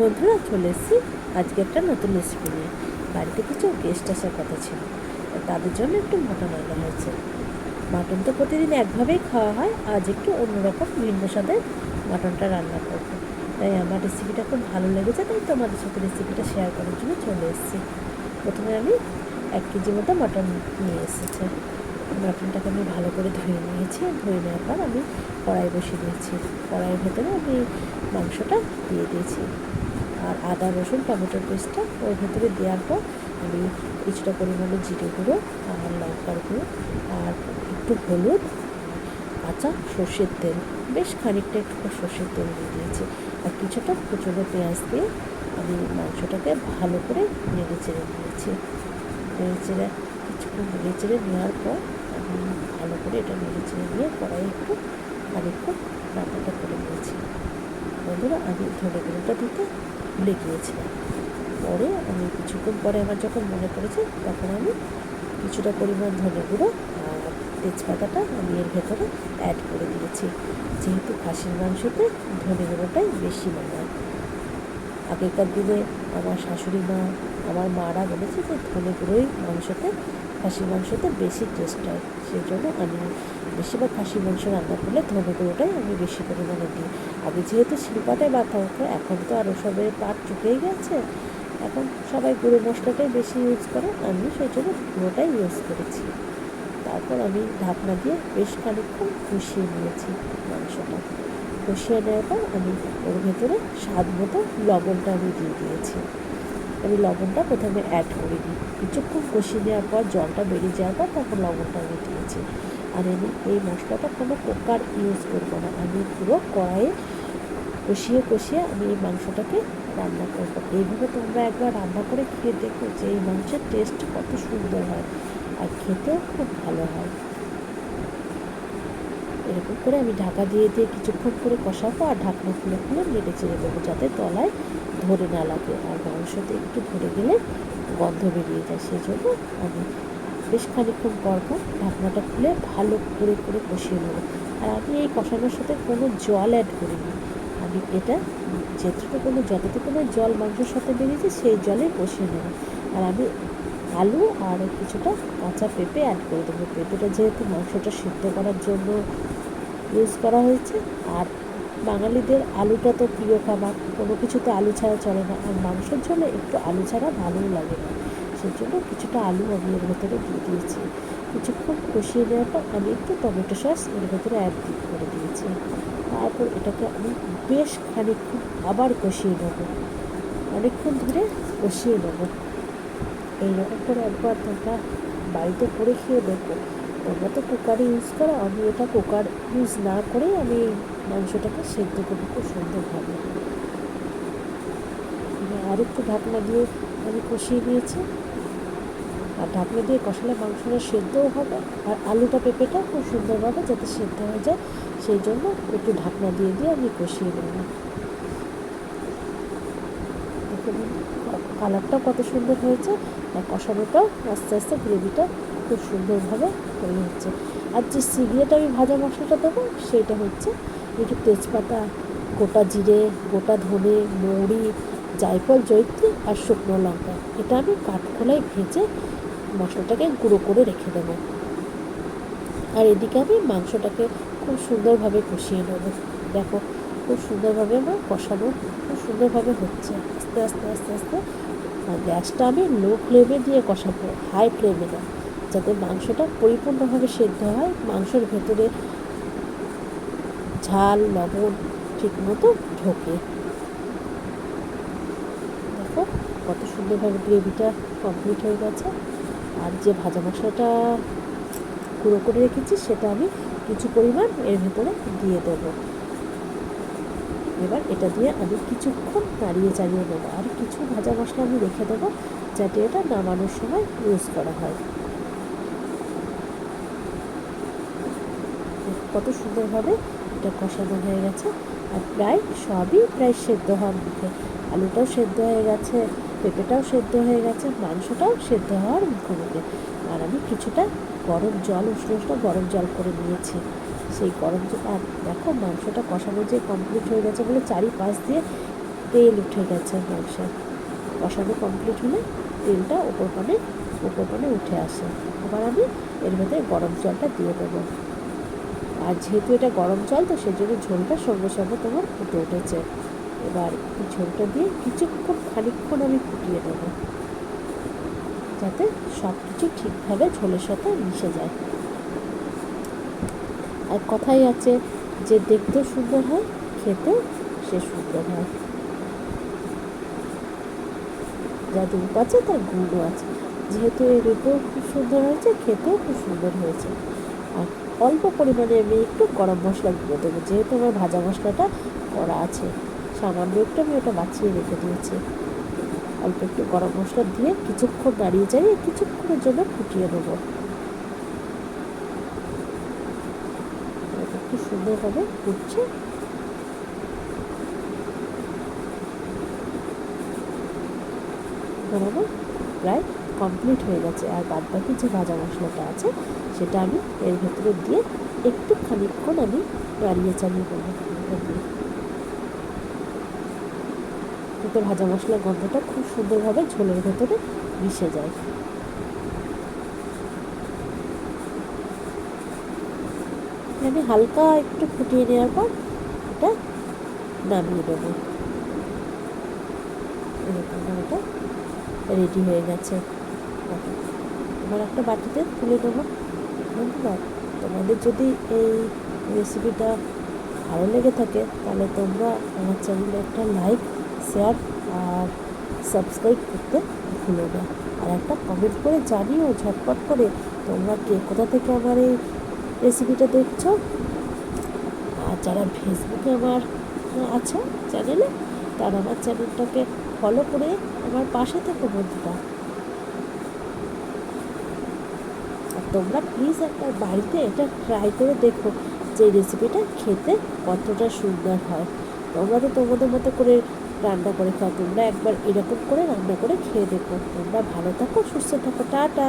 বন্ধুরা, চলে এসেছি আজকে একটা নতুন রেসিপি নিয়ে। বাড়িতে কিছু গেস্ট আসার কথা ছিল তাদের জন্য একটু মটন আনা হয়েছে। মাটন তো প্রতিদিন একভাবেই খাওয়া হয়, আজ একটু অন্যরকম ভিন্ন স্বাদের মাটনটা রান্না করব। তাই আমার রেসিপিটা খুব ভালো লেগেছে, তাই তোমাদের সাথে রেসিপিটা শেয়ার করার জন্য চলে এসেছি। প্রথমে আমি এক কেজি মতো মাটন নিয়ে এসেছি। মাটনটাকে আমি ভালো করে ধুয়ে নিয়েছি, ধুয়ে নেওয়ার পর আমি কড়াই বসিয়ে দিয়েছি। কড়াইয়ের ভেতরে আমি মাংসটা দিয়ে দিয়েছি। আর আদা, রসুন, টমেটোর পেস্টটা ওর ভেতরে দেওয়ার পর আমি কিছুটা পরিমাণে জিরে গুঁড়ো আর লঙ্কার গুঁড়ো আর একটু হলুদ কাঁচা সর্ষের তেল। বেশ খানিকটা একটু সর্ষের তেল দিয়ে দিয়েছি। আর কিছুটা কুচনো পেঁয়াজ দিয়ে আমি মাংসটাকে ভালো করে নেড়ে চেড়ে নিয়েছি। নেড়ে চেড়ে কিছুক্ষণ নেড়ে চেড়ে নেওয়ার পর আমি ভালো করে এটা নেড়ে চেড়ে নিয়ে কড়াই একটু খানিকক্ষণ রান্নাটা করে নিয়েছি। বন্ধুরা, আমি ধনে গুঁড়োটা দিতে ভুলে গিয়েছিলাম। পরে আমি কিছুক্ষণ পরে আমার যখন মনে পড়েছে, তখন আমি কিছুটা পরিমাণ ধনে গুঁড়ো আর তেজপাতাটা আমি এর ভেতরে অ্যাড করে দিয়েছি। যেহেতু খাসির মাংসতে ধনে গুঁড়োটাই বেশি মানায় আগেকার দিনে আমার শাশুড়ি মা, আমার মারা বলেছে যে ধনে গুঁড়োই মাংসতে খাসির মাংসতে বেশি টেস্ট হয়। সেই জন্য আমি বেশিরভাগ খাসির মাংস রান্না করলে ধনে গুঁড়োটাই আমি বেশি পরিমাণে দিই। আগে যেহেতু শিল্পাটাই বাতা হতো, এখন তো আর ওসবের পাট চুকেই গেছে। এখন সবাই গুঁড়ো মশলাটাই বেশি ইউজ করে, আমি সেই জন্য গুঁড়োটাই ইউজ করেছি। তারপর আমি ঢাকনা দিয়ে বেশ খানিকক্ষণ কষিয়ে নিয়েছি মাংসটা। কষিয়ে নেওয়ার পর আমি ওর ভেতরে স্বাদ মতো লবণটা আমি দিয়ে দিয়েছি। আমি লবণটা প্রথমে অ্যাড করে দিই। কিছুক্ষণ কষিয়ে নেওয়ার পর জলটা বেরিয়ে যাওয়ার পর তখন লবণটা আমি দিয়েছি আর আমি এই মশলাটা কোনো কুকার ইউজ করব না। আমি পুরো কড়াইয়ে কষিয়ে কষিয়ে আমি এই মাংসটাকে রান্না করব। এইভাবে তোমরা একবার রান্না করে খেয়ে দেখো যে এই মাংসের টেস্ট কত সুন্দর হয় আর খেতেও খুব ভালো হয়। এরকম করে আমি ঢাকা দিয়ে দিয়ে কিছুক্ষণ করে কষাবো আর ঢাকনা খুলে খুলে নেড়ে চেড়ে দেবো যাতে তলায় ধরে না লাগে। আর মাংসতে একটু ধরে গেলে গন্ধ বেরিয়ে যায় সেই জন্য আমি বেশ খানিক্ষণ পর পর ঢাকনাটা খুলে ভালো করে করে কষিয়ে নেব। আর আমি এই কষানোর সাথে কোনো জল অ্যাড করিনি। আমি এটা যেটুকু কোনো যতটুকু জল মাংসের সাথে বেরিয়েছে, সেই জলে কষিয়ে নেব। আর আমি আলু আর কিছুটা কাঁচা পেঁপে অ্যাড করে দেবো। পেঁপেটা যেহেতু মাংসটা সিদ্ধ করার জন্য ইউজ করা হয়েছে, আর বাঙালিদের আলুটা তো প্রিয় খাবার। কোনো কিছুতে আলু ছাড়া চলে না। আর মাংসের জন্য একটু আলু ছাড়া ভালোও লাগে। না সেই জন্য কিছুটা আলু আমি এর ভেতরে দিয়ে দিয়েছি। কিছুক্ষণ কষিয়ে নেওয়ার পর আমি একটু টমেটো সস এর ভেতরে অ্যাড করে দিয়েছি। তারপর এটাকে আমি বেশ খানিকক্ষণ আবার কষিয়ে নেব। অনেকক্ষণ ধরে কষিয়ে নেব। এইরকম করে একবার তোমরা বাড়িতে করে খেয়ে দেখো। তোমরা তো কুকারে ইউজ করো। আমি এটা কুকার ইউজ না করেই আমি মাংসটাকে সেদ্ধ করব খুব সুন্দরভাবে আর একটু ঢাকনা দিয়ে আমি কষিয়ে দিয়েছি আর ঢাকনা দিয়ে কষালে মাংসটা সেদ্ধও হবে আর আলুটা পেঁপেটা খুব সুন্দরভাবে যাতে সেদ্ধ হয়ে যায়, সেই জন্য একটু ঢাকনা দিয়ে দিয়ে আমি কষিয়ে নেব। কালারটাও কত সুন্দর হয়েছে আর কষানোটাও আস্তে আস্তে গ্রেভিটা খুব সুন্দরভাবে তৈরি হচ্ছে। আর যে সিগড়েটা আমি ভাজা মশলাটা দেবো সেইটা হচ্ছে একটু তেজপাতা, গোটা জিরে, গোটা ধনে, মৌরি, জায়ফল জৈত্রী আর শুকনো লঙ্কা, এটা আমি কাঠখোলায় ভেজে মশলাটাকে গুঁড়ো করে রেখে দেবো। আর এদিকে আমি মাংসটাকে খুব সুন্দরভাবে কষিয়ে নেব। দেখো, খুব সুন্দরভাবে আমার কষানো, খুব সুন্দরভাবে হচ্ছে। আস্তে আস্তে আস্তে আস্তে, আর গ্যাসটা আমি লো ফ্লেমে দিয়ে কষাবো, হাই ফ্লেমে না। যাতে মাংসটা পরিপূর্ণভাবে সেদ্ধ হয়, মাংসের ভেতরে ঝাল, লবণ ঠিক মতো ঢোকে। দেখো কত সুন্দরভাবে গ্রেভিটা কমপ্লিট হয়ে গেছে। আর যে ভাজা মশলাটা গুঁড়ো করে রেখেছি, সেটা আমি কিছু পরিমাণ এর ভেতরে দিয়ে দেবো। এবার এটা দিয়ে আমি কিছুক্ষণ নাড়িয়ে চাড়িয়ে নেব। আর কিছু ভাজা মশলা আমি রেখে দেবো, যাতে এটা নামানোর সময় ইউজ করা হয়। কত সুন্দরভাবে এটা কষানো হয়ে গেছে। আর প্রায় সবই প্রায় সেদ্ধ হওয়ার মুখে। আলুটাও সেদ্ধ হয়ে গেছে, পেঁপেটাও সেদ্ধ হয়ে গেছে, মাংসটাও সেদ্ধ হওয়ার মুখে মুখে আর আমি কিছুটা গরম জল, উষ্ণ উষ্ণ গরম জল করে নিয়েছি। সেই গরম জল, আর দেখো মাংসটা কষানো যে কমপ্লিট হয়ে গেছে বলে চারিপাশ দিয়ে তেল উঠে গেছে মাংসের কষানো কমপ্লিট হলে তেলটা ওপর পানে ওপর পানে উঠে আসে। আবার আমি এর মধ্যে গরম জলটা দিয়ে দেবো। আর যেহেতু এটা গরম জল, তো সেই জন্য ঝোলটা সঙ্গে সঙ্গে তোমার ফুটে উঠেছে। এবার ঝোলটা দিয়ে কিছুক্ষণ, খানিকক্ষণ আমি ফুটিয়ে দেবো যাতে সব কিছু ঠিকভাবে ঝোলের সাথে মিশে যায়। আর কথাই আছে, যে দেখতেও সুন্দর হয়, খেতেও সে সুন্দর হয়। যা রূপ আছে, তার গুণও আছে। যেহেতু এই রূপও খুব সুন্দর হয়েছে, খেতেও খুব সুন্দর হয়েছে। আর অল্প পরিমাণে আমি একটু গরম মশলা দিয়ে দেবো, যেহেতু আমার ভাজা মশলাটা করা আছে। সামান্য একটু আমি ওটা বাঁচিয়ে রেখে দিয়েছি। অল্প একটু গরম মশলা দিয়ে কিছুক্ষণ দাঁড়িয়ে যাই কিছুক্ষণের জন্য ফুটিয়ে দেবো একটু সুন্দরভাবে ফুটছে। প্রায় কমপ্লিট হয়ে গেছে। আর বাদ বাকি যে ভাজা মশলাটা আছে, সেটা আমি এর ভেতরে দিয়ে একটু খানিকক্ষণ আমি নাড়িয়ে চালিয়ে করব। যাতে ভাজা মশলার গন্ধটা খুব সুন্দরভাবে ঝোলের ভেতরে মিশে যায়। আমি হালকা একটু ফুটিয়ে নেওয়ার পর এটা নামিয়ে দেবো এরকম এটা রেডি হয়ে গেছে। এবার একটা বাটিতে তুলে দেবো বন্ধুরা, তোমাদের যদি এই রেসিপিটা ভালো লেগে থাকে, তাহলে তোমরা আমার চ্যানেলে একটা লাইক শেয়ার আর সাবস্ক্রাইব করতে ভুলো না। আর একটা কমেন্ট করে জানিও ঝটপট করে তোমরা কে কোথা থেকে আমার এই রেসিপিটা দেখছ। আর যারা ফেসবুকে আমার আছে চ্যানেলে তারা আমার চ্যানেলটাকে ফলো করে আমার পাশে থেকো বন্ধুরা আর তোমরা প্লিজ একবার বাড়িতে এটা ট্রাই করে দেখো যে রেসিপিটা খেতে কতটা সুন্দর হয়। তোমরা তো তোমাদের মতো করে রান্না করে খাও, তোমরা একবার এরকম করে রান্না করে খেয়ে দেখো। তোমরা ভালো থাকো, সুস্থ থাকো, টাটা